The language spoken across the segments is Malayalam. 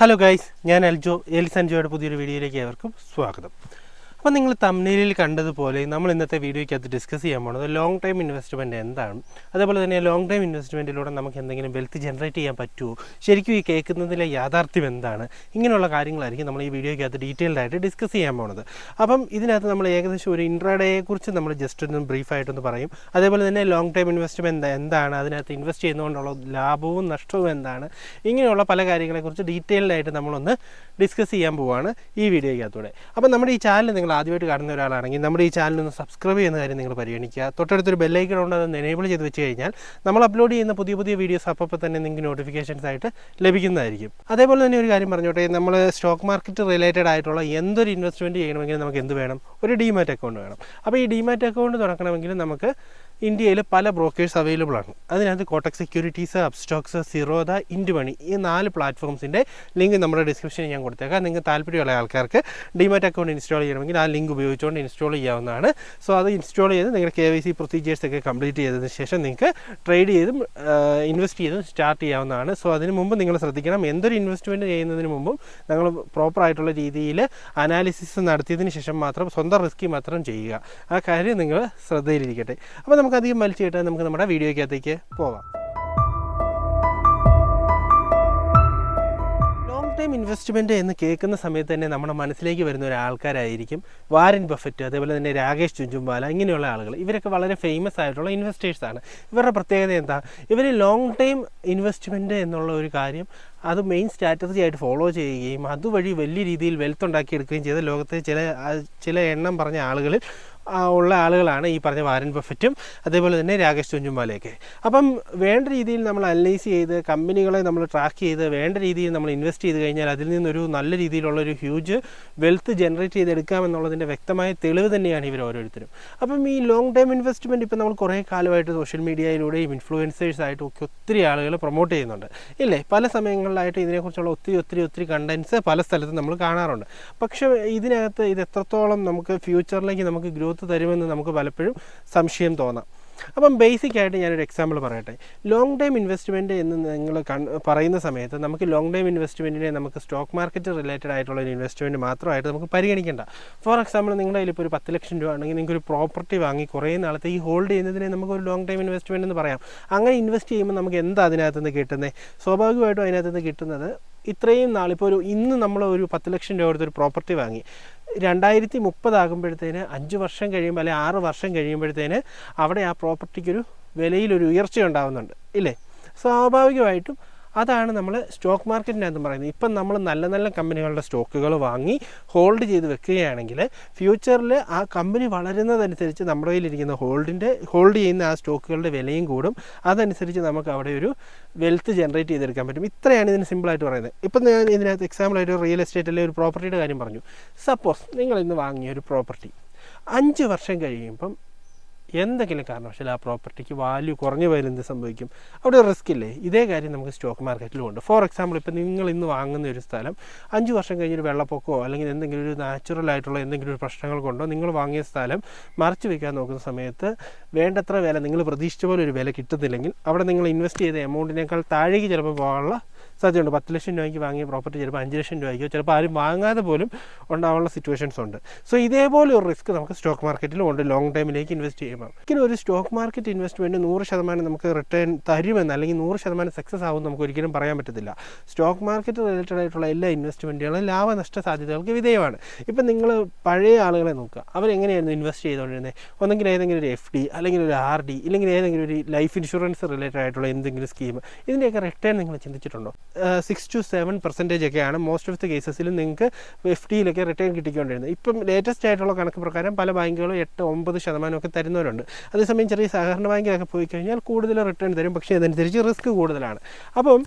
ഹലോ ഗൈസ് ഞാൻ അൽജോ എലിസ് അൻജോയുടെ പുതിയൊരു വീഡിയോയിലേക്ക് ഏവർക്കും സ്വാഗതം. അപ്പോൾ നിങ്ങൾ തമ്മിലിൽ കണ്ടതുപോലെ നമ്മൾ ഇന്നത്തെ വീഡിയോയ്ക്കകത്ത് ഡിസ്കസ് ചെയ്യാൻ പോകുന്നത് ലോങ് ടൈം ഇൻവെസ്റ്റ്മെന്റ് എന്താണ്? അതേപോലെ തന്നെ ലോങ് ടൈം ഇൻവെസ്റ്റ്മെന്റിലൂടെ നമുക്ക് എന്തെങ്കിലും വെൽത്ത് ജനറേറ്റ് ചെയ്യാൻ പറ്റുമോ ശരിക്കും ഈ കേൾക്കുന്നതിലെ യാഥാർത്ഥ്യം എന്താണ്? ഇങ്ങനെയുള്ള കാര്യങ്ങളായിരിക്കും നമ്മൾ ഈ വീഡിയോയ്ക്കകത്ത് ഡീറ്റെയിൽഡ് ആയിട്ട് ഡിസ്കസ് ചെയ്യാൻ പോകുന്നത് അപ്പം ഇതിനകത്ത് നമ്മൾ ഏകദേശം ഒരു ഇൻട്രാഡേയെക്കുറിച്ച് നമ്മൾ ജസ്റ്റ് ഒന്ന് ബ്രീഫായിട്ടൊന്ന് പറയും. അതേപോലെ തന്നെ ലോങ് ടൈം ഇൻവെസ്റ്റ്മെന്റ് എന്താണ്? അതിനകത്ത് ഇൻവെസ്റ്റ് ചെയ്യുന്നതുകൊണ്ടുള്ള ലാഭവും നഷ്ടവും എന്താണ്? ഇങ്ങനെയുള്ള പല കാര്യങ്ങളെക്കുറിച്ച് ഡീറ്റെയിൽഡായിട്ട് നമ്മളൊന്ന് ഡിസ്കസ് ചെയ്യാൻ പോവുകയാണ് ഈ വീഡിയോയ്ക്കകത്തൂടെ. അപ്പം നമ്മുടെ ഈ ചാനൽ നിങ്ങൾ ആദ്യമായിട്ട് കാണുന്ന ഒരാളാണെങ്കിൽ നമ്മുടെ ഈ ചാനൽ ഒന്ന് സബ്സ്ക്രൈബ് ചെയ്യുന്ന കാര്യം നിങ്ങൾ പരിഗണിക്കുക. തൊട്ടടുത്തൊരു ബെല്ലൈക്കൺ ഉണ്ട് അതൊന്ന് എനേബിൾ ചെയ്ത് വെച്ച് കഴിഞ്ഞാൽ നമ്മൾ അപ്ലോഡ് ചെയ്യുന്ന പുതിയ പുതിയ വീഡിയോസ് അപ്പോൾ തന്നെ നിങ്ങൾക്ക് നോട്ടിഫിക്കേഷൻസ് ആയിട്ട് ലഭിക്കുന്നതായിരിക്കും. അതേപോലെ തന്നെ ഒരു കാര്യം പറഞ്ഞോട്ടെ നമ്മൾ സ്റ്റോക്ക് മാർക്കറ്റ് റിലേറ്റഡ് ആയിട്ടുള്ള എന്തൊരു ഇൻവെസ്റ്റ്മെന്റ് ചെയ്യണമെങ്കിലും നമുക്ക് എന്ത് വേണം? ഒരു ഡിമാറ്റ് അക്കൗണ്ട് വേണം. അപ്പോൾ ഈ ഡിമാറ്റ് അക്കൗണ്ട് തുറക്കണമെങ്കിൽ നമുക്ക് ഇന്ത്യയിൽ പല ബ്രോക്കേഴ്സ് അവൈലബിൾ ആണ്. അതിനകത്ത് Kotak Securities Upstox Zerodha Indmoney ഈ നാല് പ്ലാറ്റ്ഫോംസിന്റെ ലിങ്ക് നമ്മുടെ ഡിസ്ക്രിപ്ഷനിൽ ഞാൻ കൊടുത്തേക്കാം. നിങ്ങൾക്ക് താല്പര്യമുള്ള ആൾക്കാർക്ക് ഡിമാറ്റ് അക്കൗണ്ട് ഇൻസ്റ്റാൾ ചെയ്യണമെങ്കിൽ ആ ലിങ്ക് ഉപയോഗിച്ചുകൊണ്ട് ഇൻസ്റ്റാൾ ചെയ്യാവുന്നതാണ്. സോ അത് ഇൻസ്റ്റാൾ ചെയ്ത് നിങ്ങളുടെ കെ വൈ സി പ്രൊസീജിയേഴ്സ് ഒക്കെ കംപ്ലീറ്റ് ചെയ്തതിന് ശേഷം നിങ്ങൾക്ക് ട്രേഡ് ചെയ്തും ഇൻവെസ്റ്റ് ചെയ്തും സ്റ്റാർട്ട് ചെയ്യാവുന്നതാണ്. സോ അതിന് മുമ്പ് നിങ്ങൾ ശ്രദ്ധിക്കണം എന്തൊരു ഇൻവെസ്റ്റ്മെന്റ് ചെയ്യുന്നതിന് മുമ്പും നിങ്ങൾ പ്രോപ്പർ ആയിട്ടുള്ള രീതിയിൽ അനാലിസിസ് നടത്തിയതിന് ശേഷം മാത്രം സ്വന്തം റിസ്ക് മാത്രം ചെയ്യുക. ആ കാര്യം നിങ്ങൾ ശ്രദ്ധയിലിരിക്കട്ടെ. അപ്പോൾ നമുക്ക് അധികം വലിച്ചിട്ട് നമുക്ക് നമ്മുടെ വീഡിയോയ്ക്കകത്തേക്ക് പോവാം ടൈം ഇൻവെസ്റ്റ്മെന്റ് എന്ന് കേൾക്കുന്ന സമയത്ത് തന്നെ നമ്മുടെ മനസ്സിലേക്ക് വരുന്ന ഒരു ആൾക്കാരായിരിക്കും വാരൻ ബഫറ്റ് അതേപോലെ തന്നെ രാകേഷ് ചുഞ്ചുംബാല ഇങ്ങനെയുള്ള ആളുകൾ. ഇവരൊക്കെ വളരെ ഫേമസ് ആയിട്ടുള്ള ഇൻവെസ്റ്റേഴ്സാണ് ഇവരുടെ പ്രത്യേകത എന്താ? ഇവർ ലോങ് ടൈം ഇൻവെസ്റ്റ്മെന്റ് എന്നുള്ള ഒരു കാര്യം അത് മെയിൻ സ്ട്രാറ്റജി ആയിട്ട് ഫോളോ ചെയ്യുകയും അതുവഴി വലിയ രീതിയിൽ വെൽത്ത് ഉണ്ടാക്കിയെടുക്കുകയും ചെയ്ത ലോകത്തെ ചില ചില എണ്ണം പറഞ്ഞ ആളുകളിൽ ഉള്ള ആളുകളാണ് ഈ പറഞ്ഞ വാരൻ ബഫറ്റും അതേപോലെ തന്നെ രാകേഷ് ചുഞ്ചുംബാലയൊക്കെ അപ്പം വേണ്ട രീതിയിൽ നമ്മൾ അനലൈസ് ചെയ്ത് കമ്പനികളെ നമ്മൾ ട്രാക്ക് ചെയ്ത് വേണ്ട രീതിയിൽ നമ്മൾ ഇൻവെസ്റ്റ് ചെയ്ത് കഴിഞ്ഞാൽ അതിൽ നിന്നൊരു നല്ല രീതിയിലുള്ള ഒരു ഹ്യൂജ് വെൽത്ത് ജനറേറ്റ് ചെയ്തെടുക്കാമെന്നുള്ളതിന്റെ വ്യക്തമായ തെളിവ് തന്നെയാണ് ഇവർ ഓരോരുത്തരും. അപ്പം ഈ ലോങ് ടൈം ഇൻവെസ്റ്റ്മെന്റ് ഇപ്പം നമ്മൾ കുറേ കാലമായിട്ട് സോഷ്യൽ മീഡിയയിലൂടെയും ഇൻഫ്ലുവൻസേഴ്സ് ആയിട്ടും ഒക്കെ ഒത്തിരി ആളുകൾ പ്രൊമോട്ട് ചെയ്യുന്നുണ്ട്. ഇല്ലേ? പല സമയങ്ങളിലായിട്ട് ഇതിനെക്കുറിച്ചുള്ള ഒത്തിരി ഒത്തിരി ഒത്തിരി കണ്ടൻസ് പല സ്ഥലത്തും നമ്മൾ കാണാറുണ്ട്. പക്ഷേ ഇതിനകത്ത് ഇത് എത്രത്തോളം നമുക്ക് ഫ്യൂച്ചറിലേക്ക് നമുക്ക് ഗ്രോത്ത് തരുമെന്ന് നമുക്ക് പലപ്പോഴും സംശയം തോന്നാം. അപ്പം ബേസിക് ആയിട്ട് ഞാനൊരു എക്സാമ്പിൾ പറയട്ടെ. ലോങ് ടൈം ഇൻവെസ്റ്റ്മെന്റ് എന്ന് നിങ്ങൾ പറയുന്ന സമയത്ത് നമുക്ക് ലോങ് ടൈം ഇൻവെസ്റ്റ്മെന്റിനെ നമുക്ക് സ്റ്റോക്ക് മാർക്കറ്റ് റിലേറ്റഡ് ആയിട്ടുള്ള ഒരു ഇൻവെസ്റ്റ്മെന്റ് മാത്രമായിട്ട് നമുക്ക് പരിഗണിക്കേണ്ട. ഫോർ എക്സാമ്പിൾ നിങ്ങളുടെ കയ്യിൽ ഇപ്പോൾ ഒരു പത്ത് ലക്ഷം രൂപ ആണെങ്കിൽ നിങ്ങൾക്ക് ഒരു പ്രോപ്പർട്ടി വാങ്ങി കുറേ നാളത്തെ ഈ ഹോൾഡ് ചെയ്യുന്നതിനെ നമുക്ക് ഒരു ലോങ് ടൈം ഇൻവെസ്റ്റ്മെന്റ് എന്ന് പറയാം. അങ്ങനെ ഇൻവെസ്റ്റ് ചെയ്യുമ്പോൾ നമുക്ക് എന്താ അതിനകത്ത് നിന്ന് കിട്ടുന്നത് സ്വാഭാവികമായിട്ടും അതിനകത്ത് നിന്ന് കിട്ടുന്നത് ഇത്രയും നാളിപ്പോൾ ഒരു ഇന്ന് നമ്മൾ ഒരു പത്ത് ലക്ഷം രൂപ കൊടുത്തൊരു പ്രോപ്പർട്ടി വാങ്ങി. രണ്ടായിരത്തി മുപ്പതാകുമ്പോഴത്തേന് അഞ്ച് വർഷം കഴിയുമ്പോൾ അല്ലെങ്കിൽ ആറ് വർഷം കഴിയുമ്പോഴത്തേന് അവിടെ ആ പ്രോപ്പർട്ടിക്കൊരു വിലയിലൊരു ഉയർച്ച ഉണ്ടാകുന്നുണ്ട് ഇല്ലേ? സ്വാഭാവികമായിട്ടും അതാണ് നമ്മൾ സ്റ്റോക്ക് മാർക്കറ്റിനകത്ത് പറയുന്നത്. ഇപ്പം നമ്മൾ നല്ല നല്ല കമ്പനികളുടെ സ്റ്റോക്കുകൾ വാങ്ങി ഹോൾഡ് ചെയ്ത് വെക്കുകയാണെങ്കിൽ ഫ്യൂച്ചറിൽ ആ കമ്പനി വളരുന്നതനുസരിച്ച് നമ്മുടെ കയ്യിലിരിക്കുന്ന ഹോൾഡിന്റെ ഹോൾഡ് ചെയ്യുന്ന ആ സ്റ്റോക്കുകളുടെ വിലയും കൂടും. അതനുസരിച്ച് നമുക്ക് അവിടെ ഒരു വെൽത്ത് ജനറേറ്റ് ചെയ്തെടുക്കാൻ പറ്റും. ഇത്രയാണ് ഇതിന് സിമ്പിളായിട്ട് പറയുന്നത്. ഇപ്പം ഞാൻ ഇതിനകത്ത് എക്സാമ്പിളായിട്ട് റിയൽ എസ്റ്റേറ്റിലെ ഒരു പ്രോപ്പർട്ടിയുടെ കാര്യം പറഞ്ഞു. സപ്പോസ് നിങ്ങൾ ഇന്ന് വാങ്ങിയ ഒരു പ്രോപ്പർട്ടി അഞ്ച് വർഷം കഴിയുമ്പം എന്തെങ്കിലും കാരണവശാൽ ആ പ്രോപ്പർട്ടിക്ക് വാല്യൂ കുറഞ്ഞു പോയാൽ എന്ത് സംഭവിക്കും? അവിടെ റിസ്ക് ഇല്ലേ? ഇതേ കാര്യം നമുക്ക് സ്റ്റോക്ക് മാർക്കറ്റിലും ഉണ്ട്. ഫോർ എക്സാമ്പിൾ ഇപ്പോൾ നിങ്ങൾ ഇന്ന് വാങ്ങുന്ന ഒരു സ്ഥലം അഞ്ച് വർഷം കഴിഞ്ഞൊരു വെള്ളപ്പൊക്കമോ അല്ലെങ്കിൽ എന്തെങ്കിലും ഒരു നാച്ചുറൽ ആയിട്ടുള്ള എന്തെങ്കിലും ഒരു പ്രശ്നങ്ങൾ കൊണ്ടോ നിങ്ങൾ വാങ്ങിയ സ്ഥലം മറച്ചു വെക്കാൻ നോക്കുന്ന സമയത്ത് വേണ്ടത്ര വില നിങ്ങൾ പ്രതീക്ഷിച്ച പോലെ ഒരു വില കിട്ടുന്നില്ലെങ്കിൽ അവിടെ നിങ്ങൾ ഇൻവെസ്റ്റ് ചെയ്ത എമൗണ്ടിനേക്കാൾ താഴേക്ക് ചിലപ്പോൾ പോകാനുള്ള സാധ്യതയുണ്ട്. പത്ത് ലക്ഷം രൂപയ്ക്ക് വാങ്ങിയ പ്രോപ്പർട്ടി ചിലപ്പോൾ അഞ്ച് ലക്ഷം രൂപയ്ക്കോ ചിലപ്പോൾ ആരും വാങ്ങാതെ പോലും ഉണ്ടാവാനുള്ള സിറ്റുവേഷൻസ് ഉണ്ട്. സോ ഇതേപോലെ ഒരു റിസ്ക് നമുക്ക് സ്റ്റോക്ക് മാർക്കറ്റിലും ഉണ്ട്. ലോങ് ടൈമിലേക്ക് ഇൻവെസ്റ്റ് ചെയ്യുമ്പോൾ. ഒരിക്കലും ഒരു സ്റ്റോക്ക് മാർക്കറ്റ് ഇൻവെസ്റ്റ്മെന്റ് നൂറ് ശതമാനം നമുക്ക് റിട്ടേൺ തരുമെന്ന് അല്ലെങ്കിൽ നൂറ് ശതമാനം സക്സസ് ആവും നമുക്ക് ഒരിക്കലും പറയാൻ പറ്റത്തില്ല. സ്റ്റോക്ക് മാർക്കറ്റ് റിലേറ്റഡ് ആയിട്ടുള്ള എല്ലാ ഇൻവെസ്റ്റ്മെന്റുകളും ലാഭനഷ്ട സാധ്യതകൾക്ക് വിധേയമാണ്. ഇപ്പം നിങ്ങൾ പഴയ ആളുകളെ നോക്കുക. അവരെങ്ങനെയായിരുന്നു ഇൻവെസ്റ്റ് ചെയ്തുകൊണ്ടിരുന്നത് ഒന്നെങ്കിൽ ഏതെങ്കിലും ഒരു എഫ് ഡി അല്ലെങ്കിൽ ഒരു ആർ ഡി ഇല്ലെങ്കിൽ ഏതെങ്കിലും ഒരു ലൈഫ് ഇൻഷുറൻസ് റിലേറ്റഡ് ആയിട്ടുള്ള എന്തെങ്കിലും സ്കീം ഇതിന്റെയൊക്കെ റിട്ടേൺ നിങ്ങൾ ചിന്തിച്ചിട്ടുണ്ടോ? സിക്സ് ടു സെവൻ പെർസെന്റേജ് ഒക്കെയാണ് മോസ്റ്റ് ഓഫ് ദി കേസസിലും നിങ്ങൾക്ക് എഫ് ഡിയിലൊക്കെ റിട്ടേൺ കിട്ടിക്കൊണ്ടിരുന്നത്. ഇപ്പം ലേറ്റസ്റ്റ് ആയിട്ടുള്ള കണക്ക് പ്രകാരം പല ബാങ്കുകളും എട്ട് ഒമ്പത് ശതമാനമൊക്കെ തരുന്നവരുണ്ട്. അതേസമയം ചെറിയ സഹകരണ ബാങ്കിലൊക്കെ പോയി കഴിഞ്ഞാൽ കൂടുതൽ റിട്ടേൺ തരും പക്ഷേ അതനുസരിച്ച് റിസ്ക് കൂടുതലാണ്. അപ്പം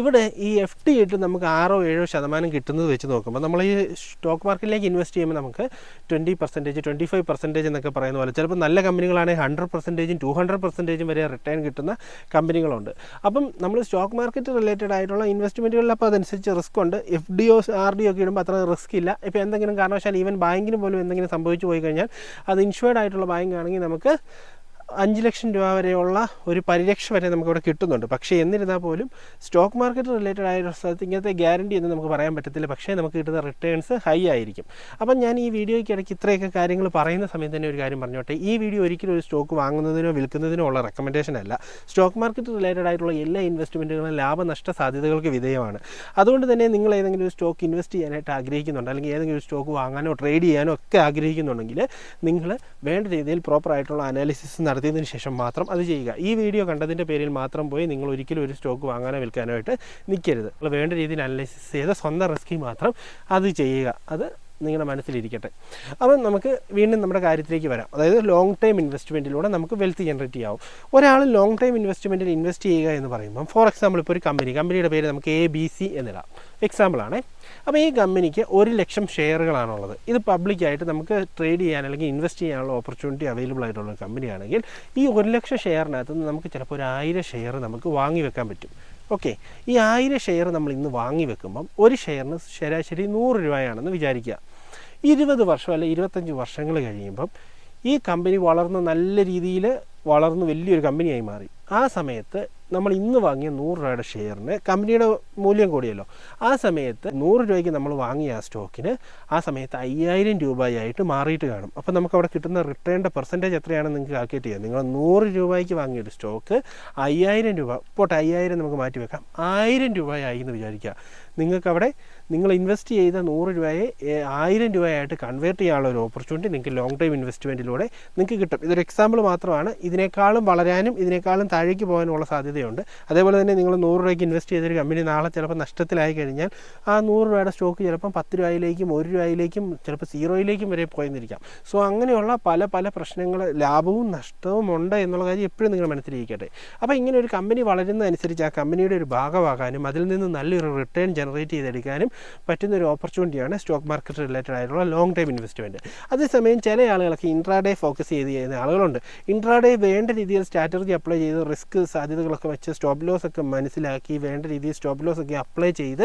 ഇവിടെ ഈ എഫ് ഡി ഇട്ട് നമുക്ക് ആറോ ഏഴോ ശതമാനം കിട്ടുന്നത് വെച്ച് നോക്കുമ്പോൾ നമ്മൾ ഈ സ്റ്റോക്ക് മാർക്കറ്റിലേക്ക് ഇൻവെസ്റ്റ് ചെയ്യുമ്പോൾ നമുക്ക് twenty percentage twenty five percentage എന്നൊക്കെ പറയുന്ന പോലെ ചിലപ്പോൾ നല്ല കമ്പനികളാണെങ്കിൽ ഹൺഡ്രഡ് പെർസെന്റേജും ടു ഹൺഡ്രഡ് പെർസെന്റേജും വരെ റിട്ടേൺ കിട്ടുന്ന കമ്പനികളുണ്ട്. അപ്പം നമ്മൾ സ്റ്റോക്ക് മാർക്കറ്റ് റിലേറ്റഡ് ആയിട്ടുള്ള ഇൻവെസ്റ്റ്മെന്റുകളിൽ അപ്പോൾ അതനുസരിച്ച് റിസ്ക് ഉണ്ട്. F D or R D ഒക്കെ ഇടുമ്പോൾ അത്ര റിസ്ക് ഇല്ല. ഇപ്പോൾ എന്തെങ്കിലും കാരണവശാൽ ഈവൻ ബാങ്കിന് പോലും എന്തെങ്കിലും സംഭവിച്ചു പോയി കഴിഞ്ഞാൽ അത് ഇൻഷുവേർഡ് ആയിട്ടുള്ള ബാങ്ക് ആണെങ്കിൽ നമുക്ക് അഞ്ച് ലക്ഷം രൂപ വരെയുള്ള ഒരു പരിരക്ഷ വരെ നമുക്കിവിടെ കിട്ടുന്നുണ്ട്. പക്ഷേ എന്നിരുന്നാൽ പോലും സ്റ്റോക്ക് മാർക്കറ്റ് റിലേറ്റഡ് ആയ സ്ഥലത്ത് ഇങ്ങനത്തെ ഗ്യാരണ്ടി എന്ന് നമുക്ക് പറയാൻ പറ്റത്തില്ല. പക്ഷേ നമുക്ക് കിട്ടുന്ന റിട്ടേൺസ് ഹൈ ആയിരിക്കും. അപ്പം ഞാൻ ഈ വീഡിയോയ്ക്ക് ഇടയ്ക്ക് ഇത്രയൊക്കെ കാര്യങ്ങൾ പറയുന്ന സമയത്ത് തന്നെ ഒരു കാര്യം പറഞ്ഞോട്ടെ. ഈ വീഡിയോ ഒരിക്കലും ഒരു സ്റ്റോക്ക് വാങ്ങുന്നതിനോ വിൽക്കുന്നതിനോ ഉള്ള റെക്കമെൻഡേഷൻ അല്ല. സ്റ്റോക്ക് മാർക്കറ്റ് റിലേറ്റഡ് ആയിട്ടുള്ള എല്ലാ ഇൻവെസ്റ്റ്മെന്റുകളും ലാഭനഷ്ട സാധ്യതകൾക്ക് വിധേയമാണ്. അതുകൊണ്ട് തന്നെ നിങ്ങൾ ഏതെങ്കിലും ഒരു സ്റ്റോക്ക് ഇൻവെസ്റ്റ് ചെയ്യാനായിട്ട് ആഗ്രഹിക്കുന്നുണ്ട് അല്ലെങ്കിൽ ഏതെങ്കിലും ഒരു സ്റ്റോക്ക് വാങ്ങാനോ ട്രേഡ് ചെയ്യാനോ ഒക്കെ ആഗ്രഹിക്കുന്നുണ്ടെങ്കിൽ നിങ്ങൾ വേണ്ട രീതിയിൽ പ്രോപ്പറായിട്ടുള്ള അനാലിസിസ് നടത്തിയതിന് ശേഷം മാത്രം അത് ചെയ്യുക. ഈ വീഡിയോ കണ്ടതിന്റെ പേരിൽ മാത്രം പോയി നിങ്ങൾ ഒരിക്കലും ഒരു സ്റ്റോക്ക് വാങ്ങാനോ വിൽക്കാനോ ആയിട്ട് നിൽക്കരുത്. വേണ്ട രീതിയിൽ അനലൈസിസ് ചെയ്ത് സ്വന്തം റിസ്കിൽ മാത്രം അത് ചെയ്യുക. അത് നിങ്ങളുടെ മനസ്സിലിരിക്കട്ടെ. അപ്പം നമുക്ക് വീണ്ടും നമ്മുടെ കാര്യത്തിലേക്ക് വരാം. അതായത് ലോങ് ടൈം ഇൻവെസ്റ്റ്മെന്റിലൂടെ നമുക്ക് വെൽത്ത് ജനറേറ്റ് ചെയ്യാവും. ഒരാൾ ലോങ് ടൈം ഇൻവെസ്റ്റ്മെന്റിൽ ഇൻവെസ്റ്റ് ചെയ്യുക എന്ന് പറയുമ്പം ഫോർ എക്സാമ്പിൾ ഇപ്പോൾ ഒരു കമ്പനി കമ്പനിയുടെ പേര് നമുക്ക് എ ബി സി എന്നിടാം. എക്സാമ്പിളാണ് അപ്പോൾ ഈ കമ്പനിക്ക് ഒരു ലക്ഷം ഷെയറുകളാണുള്ളത്. ഇത് പബ്ലിക്കായിട്ട് നമുക്ക് ട്രേഡ് ചെയ്യാൻ അല്ലെങ്കിൽ ഇൻവെസ്റ്റ് ചെയ്യാനുള്ള ഓപ്പർച്യൂണിറ്റി അവൈലബിൾ ആയിട്ടുള്ള കമ്പനിയാണെങ്കിൽ ഈ ഒരു ലക്ഷം ഷെയറിനകത്ത് നിന്ന് നമുക്ക് ചിലപ്പോൾ ഒരു ആയിരം ഷെയർ നമുക്ക് വാങ്ങി വെക്കാൻ പറ്റും. ഓക്കെ. ഈ ആയിരം ഷെയർ നമ്മൾ ഇന്ന് വാങ്ങി വെക്കുമ്പം ഒരു ഷെയറിന് ശരാശരി നൂറ് രൂപയാണെന്ന് വിചാരിക്കുക. ഇരുപത് വർഷം അല്ലെങ്കിൽ ഇരുപത്തഞ്ച് വർഷങ്ങൾ കഴിയുമ്പം ഈ കമ്പനി വളർന്ന് നല്ല രീതിയിൽ വളർന്ന് വലിയൊരു കമ്പനിയായി മാറി. ആ സമയത്ത് നമ്മൾ ഇന്ന് വാങ്ങിയ നൂറ് രൂപയുടെ ഷെയറിന് കമ്പനിയുടെ മൂല്യം കൂടിയല്ലോ. ആ സമയത്ത് നൂറ് രൂപയ്ക്ക് നമ്മൾ വാങ്ങിയ ആ സ്റ്റോക്കിന് ആ സമയത്ത് അയ്യായിരം രൂപയായിട്ട് മാറിയിട്ട് കാണും. അപ്പോൾ നമുക്ക് അവിടെ കിട്ടുന്ന റിട്ടേണിന്റെ പെർസെന്റേജ് എത്രയാണെന്ന് നിങ്ങൾക്ക് കാൽക്കുലേറ്റ് ചെയ്യാം. നിങ്ങൾ നൂറ് രൂപയ്ക്ക് വാങ്ങിയ ഒരു സ്റ്റോക്ക് അയ്യായിരം രൂപ പോട്ടെ അയ്യായിരം നമുക്ക് മാറ്റി വെക്കാം. ആയിരം രൂപയായി എന്ന് വിചാരിക്കുക. നിങ്ങൾക്കവിടെ നിങ്ങൾ ഇൻവെസ്റ്റ് ചെയ്ത നൂറ് രൂപയെ ആയിരം രൂപയായിട്ട് കൺവേർട്ട് ചെയ്യാനുള്ള ഒരു ഓപ്പർച്യൂണിറ്റി നിങ്ങൾക്ക് ലോങ് ടൈം ഇൻവെസ്റ്റ്മെന്റിലൂടെ നിങ്ങൾക്ക് കിട്ടും. ഇതൊരു എക്സാമ്പിൾ മാത്രമാണ്. ഇതിനേക്കാളും വളരാനും ഇതിനേക്കാളും താഴേക്ക് പോകാനുള്ള സാധ്യതയുണ്ട്. അതേപോലെ തന്നെ നിങ്ങൾ നൂറ് രൂപയ്ക്ക് ഇൻവെസ്റ്റ് ചെയ്തൊരു കമ്പനി നാളെ ചിലപ്പോൾ നഷ്ടത്തിലായി കഴിഞ്ഞാൽ ആ നൂറ് രൂപയുടെ സ്റ്റോക്ക് ചിലപ്പം പത്ത് രൂപയിലേക്കും ഒരു രൂപയിലേക്കും ചിലപ്പോൾ സീറോയിലേക്കും വരെ പോയെന്നിരിക്കാം. സോ അങ്ങനെയുള്ള പല പല പ്രശ്നങ്ങൾ ലാഭവും നഷ്ടവും ഉണ്ട് എന്നുള്ള കാര്യം എപ്പോഴും നിങ്ങൾ മനസ്സിലിരിക്കട്ടെ. അപ്പോൾ ഇങ്ങനെ ഒരു കമ്പനി വളരുന്നതനുസരിച്ച് ആ കമ്പനിയുടെ ഒരു ഭാഗമാകാനും അതിൽ നിന്ന് നല്ലൊരു റിട്ടേൺ ജനറേറ്റ് ചെയ്തെടുക്കാനും പറ്റുന്ന ഒരു ഓപ്പർച്യൂണിറ്റിയാണ് സ്റ്റോക്ക് മാർക്കറ്റ് റിലേറ്റഡ് ആയിട്ടുള്ള ലോങ് ടൈം ഇൻവെസ്റ്റ്മെന്റ് അതേസമയം ചില ആളുകളൊക്കെ ഇൻട്രാഡേ ഫോക്കസ് ചെയ്ത് ചെയ്യുന്ന ആളുകളുണ്ട്. ഇൻട്രാഡേ വേണ്ട രീതിയിൽ സ്ട്രാറ്റജി അപ്ലൈ ചെയ്ത് റിസ്ക് സാധ്യതകളൊക്കെ വെച്ച് സ്റ്റോപ്പ് ലോസ് ഒക്കെ മനസ്സിലാക്കി വേണ്ട രീതിയിൽ സ്റ്റോപ്പ് ലോസ് ഒക്കെ അപ്ലൈ ചെയ്ത്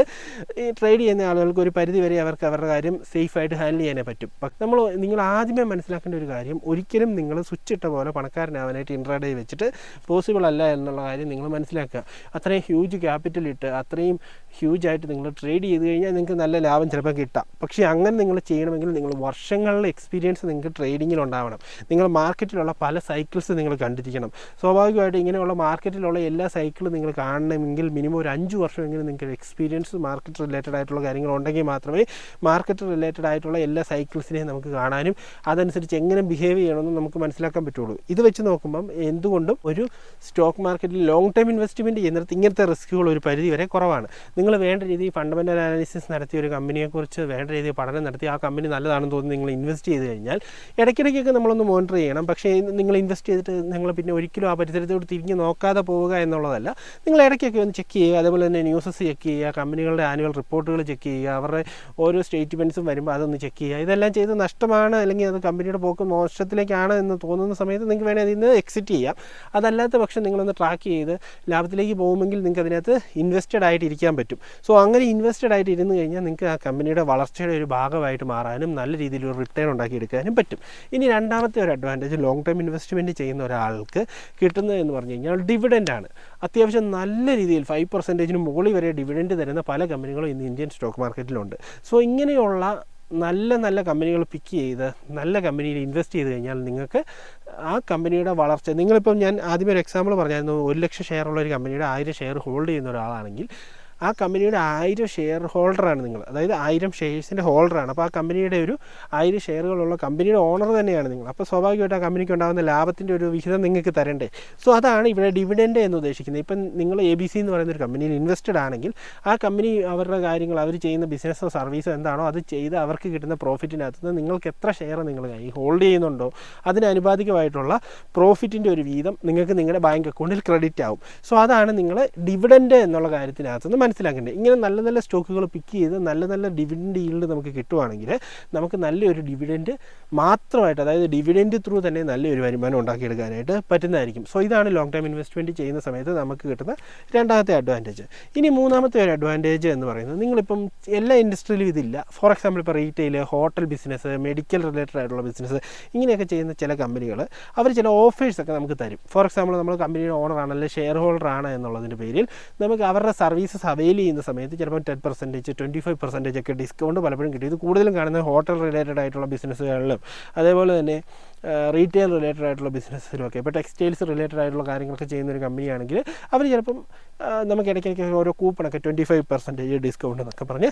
ഈ ട്രേഡ് ചെയ്യുന്ന ആളുകൾക്ക് ഒരു പരിധി വരെ അവർക്ക് അവരുടെ കാര്യം സേഫായിട്ട് ഹാൻഡിൽ ചെയ്യാനേ പറ്റും. പക്ഷെ നമ്മൾ നിങ്ങൾ ആദ്യമേ മനസ്സിലാക്കേണ്ട ഒരു കാര്യം ഒരിക്കലും നിങ്ങൾ സ്വിച്ച് ഇട്ട പോലെ പണക്കാരനാവാനായിട്ട് ഇൻട്രാഡേ വെച്ചിട്ട് പോസിബിൾ അല്ല എന്നുള്ള കാര്യം നിങ്ങൾ മനസ്സിലാക്കുക. അത്രയും ഹ്യൂജ് ക്യാപിറ്റൽ ഇട്ട് അത്രയും ഹ്യൂജ് ആയിട്ട് നിങ്ങൾ ട്രേഡ് ചെയ്ത് കഴിഞ്ഞാൽ നിങ്ങൾക്ക് നല്ല ലാഭം ചിലപ്പോൾ കിട്ടാം. പക്ഷേ അങ്ങനെ നിങ്ങൾ ചെയ്യണമെങ്കിൽ നിങ്ങൾ വർഷങ്ങളിലെ എക്സ്പീരിയൻസ് നിങ്ങൾക്ക് ട്രേഡിങ്ങിൽ ഉണ്ടാവണം. നിങ്ങൾ മാർക്കറ്റിലുള്ള പല സൈക്കിൾസ് നിങ്ങൾ കണ്ടിരിക്കണം. സ്വാഭാവികമായിട്ട് ഇങ്ങനെയുള്ള മാർക്കറ്റിലുള്ള എല്ലാ സൈക്കിളും നിങ്ങൾ കാണണമെങ്കിൽ മിനിമം ഒരു അഞ്ച് വർഷമെങ്കിലും നിങ്ങൾക്ക് എക്സ്പീരിയൻസ് മാർക്കറ്റ് റിലേറ്റഡ് ആയിട്ടുള്ള കാര്യങ്ങൾ ഉണ്ടെങ്കിൽ മാത്രമേ മാർക്കറ്റ് റിലേറ്റഡ് ആയിട്ടുള്ള എല്ലാ സൈക്കിൾസിനെയും നമുക്ക് കാണാനും അതനുസരിച്ച് എങ്ങനെ ബിഹേവ് ചെയ്യണമെന്ന് നമുക്ക് മനസ്സിലാക്കാൻ പറ്റുള്ളൂ. ഇത് വെച്ച് നോക്കുമ്പം എന്തുകൊണ്ടും ഒരു സ്റ്റോക്ക് മാർക്കറ്റിൽ ലോങ് ടൈം ഇൻവെസ്റ്റ്മെന്റ് ചെയ്യുന്നിടത്ത് ഇങ്ങനത്തെ റിസ്ക്കുകൾ ഒരു പരിധി വരെ കുറവാണ്. നിങ്ങൾ വേണ്ട രീതിയിൽ ഫണ്ടമെന്റൽ അനാലിസിസ് നടത്തിയ ഒരു കമ്പനിയെക്കുറിച്ച് വേണ്ട രീതിയിൽ പഠനം നടത്തി ആ കമ്പനി നല്ലതാണെന്ന് തോന്നി നിങ്ങൾ ഇൻവെസ്റ്റ് ചെയ്ത് കഴിഞ്ഞാൽ ഇടയ്ക്കിടയ്ക്കൊക്കെ നമ്മളൊന്ന് മോണിറ്റർ ചെയ്യണം. പക്ഷേ നിങ്ങൾ ഇൻവെസ്റ്റ് ചെയ്തിട്ട് നിങ്ങൾ പിന്നെ ഒരിക്കലും ആ പരിസരത്തോട് തിരിഞ്ഞ് നോക്കാതെ പോവുക എന്നുള്ളതല്ല. നിങ്ങൾ ഇടയ്ക്കൊക്കെ ഒന്ന് ചെക്ക് ചെയ്യുക. അതേപോലെ തന്നെ ന്യൂസസ് ചെക്ക് ചെയ്യുക. കമ്പനികളുടെ ആനുവൽ റിപ്പോർട്ടുകൾ ചെക്ക് ചെയ്യുക. അവരുടെ ഓരോ സ്റ്റേറ്റ്മെന്റ്സും വരുമ്പോൾ അതൊന്ന് ചെക്ക് ചെയ്യുക. ഇതെല്ലാം ചെയ്ത് നഷ്ടമാണ് അല്ലെങ്കിൽ അത് കമ്പനിയുടെ പോക്ക് മോശത്തിലേക്കാണ് എന്ന് തോന്നുന്ന സമയത്ത് നിങ്ങൾക്ക് വേണമെങ്കിൽ അതിൽ നിന്ന് എക്സിറ്റ് ചെയ്യാം. അതല്ലാത്ത പക്ഷം നിങ്ങളൊന്ന് ട്രാക്ക് ചെയ്ത് ലാഭത്തിലേക്ക് പോകുമെങ്കിൽ നിങ്ങൾക്ക് അതിനകത്ത് ഇൻവെസ്റ്റഡ് ആയിട്ട് ഇരിക്കാൻ പറ്റും. സോ അങ്ങനെ ഇൻവെസ്റ്റഡ് ആയിട്ട് ഇരുന്ന് കഴിഞ്ഞാൽ നിങ്ങൾക്ക് ആ കമ്പനിയുടെ വളർച്ചയുടെ ഒരു ഭാഗമായിട്ട് മാറാനും നല്ല രീതിയിൽ ഒരു റിട്ടേൺ ഉണ്ടാക്കിയെടുക്കാനും പറ്റും. ഇനി രണ്ടാമത്തെ ഒരു അഡ്വാന്റേജ് ലോങ് ടൈം ഇൻവെസ്റ്റ്മെന്റ് ചെയ്യുന്ന ഒരാൾക്ക് കിട്ടുന്നത് എന്ന് പറഞ്ഞു കഴിഞ്ഞാൽ ഡിവിഡന്റാണ് അത്യാവശ്യം നല്ല രീതിയിൽ ഫൈവ് പെർസെന്റേജിന് മുകളിൽ വരെ ഡിവിഡന്റ് തരുന്ന പല കമ്പനികളും ഇന്ന് ഇന്ത്യൻ സ്റ്റോക്ക് മാർക്കറ്റിലുണ്ട് സോ ഇങ്ങനെയുള്ള നല്ല നല്ല കമ്പനികൾ പിക്ക് ചെയ്ത് നല്ല കമ്പനിയിൽ ഇൻവെസ്റ്റ് ചെയ്ത് കഴിഞ്ഞാൽ നിങ്ങൾക്ക് ആ കമ്പനിയുടെ വളർച്ച നിങ്ങളിപ്പം ഞാൻ ആദ്യമേ ഒരു എക്സാമ്പിൾ പറഞ്ഞായിരുന്നു ഒരു ലക്ഷം ഷെയർ ഉള്ള ഒരു കമ്പനിയുടെ ആയിരം ഷെയർ ഹോൾഡ് ചെയ്യുന്ന ഒരാളാണെങ്കിൽ ആ കമ്പനിയുടെ ആയിരം ഷെയർ ഹോൾഡറാണ് നിങ്ങൾ. അതായത് ആയിരം ഷെയർസിന്റെ ഹോൾഡറാണ് അപ്പോൾ ആ കമ്പനിയുടെ ഒരു ആയിരം ഷെയറുകളുള്ള കമ്പനിയുടെ ഓണർ തന്നെയാണ് നിങ്ങൾ. അപ്പോൾ സ്വാഭാവികമായിട്ട് ആ കമ്പനിക്ക് ഉണ്ടാകുന്ന ലാഭത്തിന്റെ ഒരു വിഹിതം നിങ്ങൾക്ക് തരണ്ടേ. സോ അതാണ് ഇവിടെ ഡിവിഡൻഡ് എന്ന് ഉദ്ദേശിക്കുന്നത്. ഇപ്പം നിങ്ങൾ എ ബി സി എന്ന് പറയുന്ന ഒരു കമ്പനിയിൽ ഇൻവെസ്റ്റഡ് ആണെങ്കിൽ ആ കമ്പനി അവരുടെ കാര്യങ്ങൾ അവർ ചെയ്യുന്ന ബിസിനസ്സോ സർവീസോ എന്താണോ അത് ചെയ്ത് അവർക്ക് കിട്ടുന്ന പ്രോഫിറ്റിനകത്ത് നിങ്ങൾക്ക് എത്ര ഷെയർ നിങ്ങൾ കൈ ഹോൾഡ് ചെയ്യുന്നുണ്ടോ അതിന് അനുപാതികമായിട്ടുള്ള പ്രോഫിറ്റിന്റെ ഒരു വീതം നിങ്ങൾക്ക് നിങ്ങളുടെ ബാങ്ക് അക്കൗണ്ടിൽ ക്രെഡിറ്റ് ആവും. സോ അതാണ് നിങ്ങൾ ഡിവിഡൻഡ് എന്നുള്ള കാര്യത്തിനകത്ത് നിന്ന് മനസ്സിലാക്കേണ്ടത് ഇങ്ങനെ നല്ല നല്ല സ്റ്റോക്കുകൾ പിക്ക് ചെയ്ത് നല്ല നല്ല ഡിവിഡൻഡ് ഈൽഡ് നമുക്ക് കിട്ടുവാണെങ്കിൽ നമുക്ക് നല്ലൊരു ഡിവിഡൻഡ് മാത്രമായിട്ട് അതായത് ഡിവിഡൻഡ് ത്രൂ തന്നെ നല്ലൊരു വരുമാനം ഉണ്ടാക്കിയെടുക്കാനായിട്ട് പറ്റുന്നതായിരിക്കും. സോ ഇതാണ് ലോങ് ടൈം ഇൻവെസ്റ്റ്മെന്റ് ചെയ്യുന്ന സമയത്ത് നമുക്ക് കിട്ടുന്ന രണ്ടാമത്തെ അഡ്വാന്റേജ് ഇനി മൂന്നാമത്തെ ഒരു അഡ്വാന്റേജ് എന്ന് പറയുന്നത് നിങ്ങളിപ്പം എല്ലാ ഇൻഡസ്ട്രിയിലും ഇതില്ല. ഫോർ എക്സാമ്പിൾ ഇപ്പോൾ retail hotel business medical related ആയിട്ടുള്ള ബിസിനസ് ഇങ്ങനെയൊക്കെ ചെയ്യുന്ന ചില കമ്പനികൾ അവർ ചില ഓഫേഴ്സ് ഒക്കെ നമുക്ക് തരും. ഫോർ എക്സാമ്പിൾ നമ്മൾ കമ്പനിയുടെ ഓണറാണ് അല്ലെങ്കിൽ ഷെയർ ഹോൾഡർ ആണ് എന്നുള്ളതിന്റെ പേരിൽ നമുക്ക് അവരുടെ സർവീസസ് അവൈൽ ചെയ്യുന്ന സമയത്ത് ചിലപ്പോൾ ten percentage twenty five percentage ഒക്കെ ഡിസ്കൗണ്ട് പലപ്പോഴും കിട്ടും. ഇത് കൂടുതലും കാണുന്നത് ഹോട്ടൽ റിലേറ്റഡ് ആയിട്ടുള്ള ബിസിനസ്സുകളിലും അതേപോലെ തന്നെ റീറ്റെയിൽ റിലേറ്റഡ് ആയിട്ടുള്ള ബിസിനസ്സിലും ഒക്കെ. ഇപ്പോൾ ടെക്സ്റ്റൈൽസ് റിലേറ്റഡ് ആയിട്ടുള്ള കാര്യങ്ങളൊക്കെ ചെയ്യുന്ന ഒരു കമ്പനിയാണെങ്കിൽ അവർ ചിലപ്പം നമുക്ക് ഇടയ്ക്കിടയ്ക്ക് ഓരോ കൂപ്പണൊക്കെ ട്വന്റി ഫൈവ് പെർസെന്റേജ് ഡിസ്കൗണ്ട് എന്നൊക്കെ പറഞ്ഞ്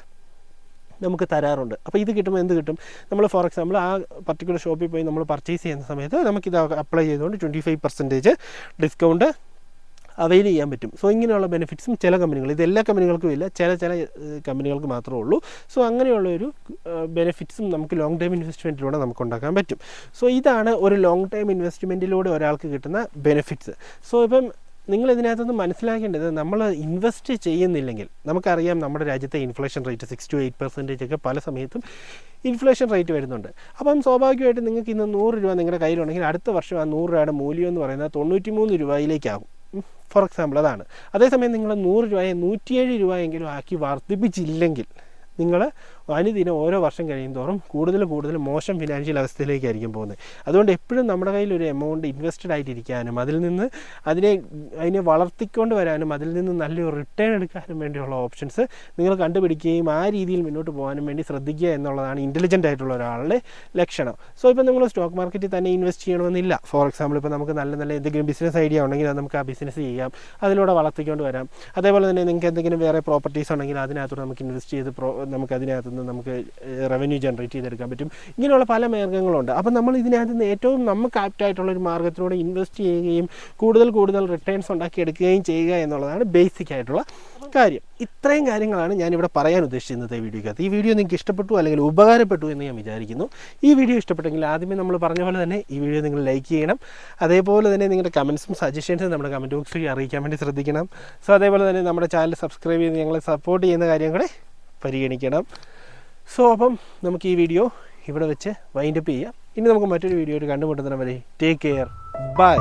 നമുക്ക് തരാറുണ്ട്. അപ്പോൾ ഇത് കിട്ടുമ്പോൾ എന്ത് കിട്ടും? നമ്മൾ ഫോർ എക്സാമ്പിൾ ആ പർട്ടിക്കുലർ ഷോപ്പിൽ പോയി നമ്മൾ പർച്ചേസ് ചെയ്യുന്ന സമയത്ത് നമുക്കിത് അപ്ലൈ ചെയ്തുകൊണ്ട് twenty five percentage discount avail ചെയ്യാൻ പറ്റും. സോ ഇങ്ങനെയുള്ള ബെനിഫിറ്റ്സും ചില കമ്പനികൾ ഇത് എല്ലാ കമ്പനികൾക്കും ഇല്ല. ചില ചില കമ്പനികൾക്ക് മാത്രമേ ഉള്ളൂ. സോ അങ്ങനെയുള്ള ഒരു ബെനിഫിറ്റ്സും നമുക്ക് ലോങ് ടൈം ഇൻവെസ്റ്റ്മെന്റിലൂടെ നമുക്ക് ഉണ്ടാക്കാൻ പറ്റും. സോ ഇതാണ് ഒരു ലോങ് ടൈം ഇൻവെസ്റ്റ്മെന്റിലൂടെ ഒരാൾക്ക് കിട്ടുന്ന ബെനിഫിറ്റ്സ് സോ ഇപ്പം നിങ്ങൾ ഇതിനകത്തുനിന്ന് മനസ്സിലാക്കേണ്ടത് നമ്മൾ ഇൻവെസ്റ്റ് ചെയ്യുന്നില്ലെങ്കിൽ നമുക്കറിയാം നമ്മുടെ രാജ്യത്തെ inflation rate six to eight percentage ഒക്കെ പല സമയത്തും ഇൻഫ്ലേഷൻ റേറ്റ് വരുന്നുണ്ട്. അപ്പം സ്വാഭാവികമായിട്ടും നിങ്ങൾക്ക് ഇന്ന് നൂറ് രൂപ നിങ്ങളുടെ കയ്യിലുണ്ടെങ്കിൽ അടുത്ത വർഷം ആ നൂറ് രൂപയുടെ മൂല്യം എന്ന് പറയുന്നത് തൊണ്ണൂറ്റി മൂന്ന് രൂപയിലേക്കാകും. ഫോർ എക്സാമ്പിൾ അതാണ്. അതേസമയം നിങ്ങൾ നൂറ് രൂപയെ നൂറ്റിയേഴ് രൂപയെങ്കിലും ആക്കി വർദ്ധിപ്പിച്ചില്ലെങ്കിൽ നിങ്ങൾ അനുദിനം ഓരോ വർഷം കഴിയും തോറും കൂടുതൽ കൂടുതൽ മോശം ഫിനാൻഷ്യൽ അവസ്ഥയിലേക്കായിരിക്കും പോകുന്നത്. അതുകൊണ്ട് എപ്പോഴും നമ്മുടെ കയ്യിൽ ഒരു എമൗണ്ട് ഇൻവെസ്റ്റഡ് ആയിട്ടിരിക്കാനും അതിൽ നിന്ന് അതിനെ അതിനെ വളർത്തിക്കൊണ്ട് വരാനും അതിൽ നിന്ന് നല്ലൊരു റിട്ടേൺ എടുക്കാനും വേണ്ടിയുള്ള ഓപ്ഷൻസ് നിങ്ങൾ കണ്ടുപിടിക്കുകയും ആ രീതിയിൽ മുന്നോട്ട് പോകാനും വേണ്ടി ശ്രദ്ധിക്കുക എന്നുള്ളതാണ് ഇന്റലിജന്റ് ആയിട്ടുള്ള ഒരാളുടെ ലക്ഷണം. സോ ഇപ്പോൾ നിങ്ങൾ സ്റ്റോക്ക് മാർക്കറ്റിൽ തന്നെ ഇൻവെസ്റ്റ് ചെയ്യണമെന്നില്ല. ഫോർ എക്സാമ്പിൾ ഇപ്പോൾ നമുക്ക് നല്ല നല്ല എന്തെങ്കിലും ബിസിനസ് ഐഡിയ ഉണ്ടെങ്കിൽ നമുക്ക് ആ ബിസിനസ് ചെയ്യാം. അതിലൂടെ വളർത്തിക്കൊണ്ട് വരാം. അതേപോലെ തന്നെ നിങ്ങൾക്ക് എന്തെങ്കിലും വേറെ പ്രോപ്പർട്ടീസ് ഉണ്ടെങ്കിൽ അതിനകത്തോടെ നമുക്ക് ഇൻവെസ്റ്റ് ചെയ്ത് പ്രോ നമുക്ക് അതിനകത്ത് നിന്ന് നമുക്ക് റവന്യൂ ജനറേറ്റ് ചെയ്തെടുക്കാൻ പറ്റും. ഇങ്ങനെയുള്ള പല മാർഗങ്ങളുണ്ട് അപ്പം നമ്മൾ ഇതിനകത്ത് നിന്ന് ഏറ്റവും നമുക്ക് ആപ്റ്റായിട്ടുള്ള ഒരു മാർഗത്തിലൂടെ ഇൻവെസ്റ്റ് ചെയ്യുകയും കൂടുതൽ കൂടുതൽ റിട്ടേൺസ് ഉണ്ടാക്കിയെടുക്കുകയും ചെയ്യുക എന്നുള്ളതാണ് ബേസിക് ആയിട്ടുള്ള കാര്യം. ഇത്രയും കാര്യങ്ങളാണ് ഞാനിവിടെ പറയാൻ ഉദ്ദേശിക്കുന്നത് വീഡിയോക്കകത്ത്. ഈ വീഡിയോ നിങ്ങൾക്ക് ഇഷ്ടപ്പെട്ടു അല്ലെങ്കിൽ ഉപകാരപ്പെട്ടു എന്ന് ഞാൻ വിചാരിക്കുന്നു. ഈ വീഡിയോ ഇഷ്ടപ്പെട്ടെങ്കിൽ ആദ്യമേ നമ്മൾ പറഞ്ഞ പോലെ തന്നെ ഈ വീഡിയോ നിങ്ങൾ ലൈക്ക് ചെയ്യണം. അതേപോലെ തന്നെ നിങ്ങളുടെ കമൻസും സജഷൻസും നമ്മുടെ കമന്റ് ബോക്സിൽ അറിയിക്കാൻ വേണ്ടി ശ്രദ്ധിക്കണം. സോ അതേപോലെ തന്നെ നമ്മുടെ ചാനൽ സബ്സ്ക്രൈബ് ചെയ്ത് ഞങ്ങളെ സപ്പോർട്ട് ചെയ്യുന്ന കാര്യം കൂടെ പരിഗണിക്കണം. സോ അപ്പം നമുക്ക് ഈ വീഡിയോ ഇവിടെ വെച്ച് വൈൻഡപ്പ് ചെയ്യാം. ഇനി നമുക്ക് മറ്റൊരു വീഡിയോയിൽ കണ്ടുമുട്ടുന്നതിന് വരെ ടേക്ക് കെയർ ബൈ